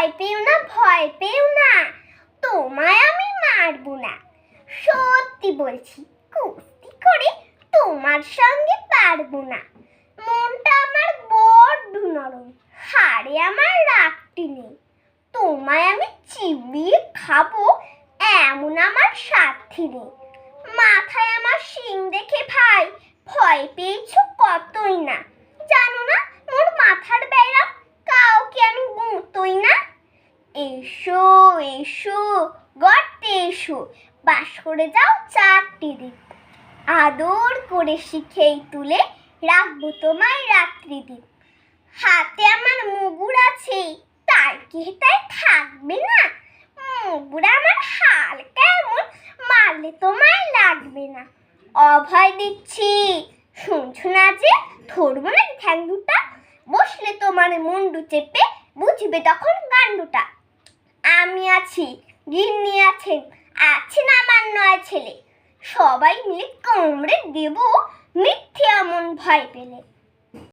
ভয় পেও না, ভয় পেও না। তোমায় আমি মারবো না। সত্যি বলছি, কুস্তি করে তোমার সঙ্গে পারব না। মনটা আমার বড্ড নরম, হাড়ে আমার রাগটি নেই। তোমায় আমি চিবিয়ে খাব এমন আমার সাথী নেই। মাথায় আমার শিং দেখে ভাই, ভয় পেয়েছ কতই না। এসো এসো, গর্তে এসো। বাস করে যাও চারটি দিন আদর করে শিখেই তুলে রাখব তোমায় রাত্রি দিন। হাতে আমার মুগুর আছে, তাই কি তাই থাকবে না? মুগুর আমার হালকা এমন মারলে তোমায় লাগবে না। অভয় দিচ্ছি, শুনছো না যে, ধরবো না ঠ্যাং দুটা বসলে তোমার মুন্ডু চেপে বুঝবে তখন গান্ডুটা আমি আছি, গিন্নি আছেন আছেন আমার নয় ছেলে। সবাই মিলে কামড়ে দেব মিথ্যে এমন ভয় পেলে।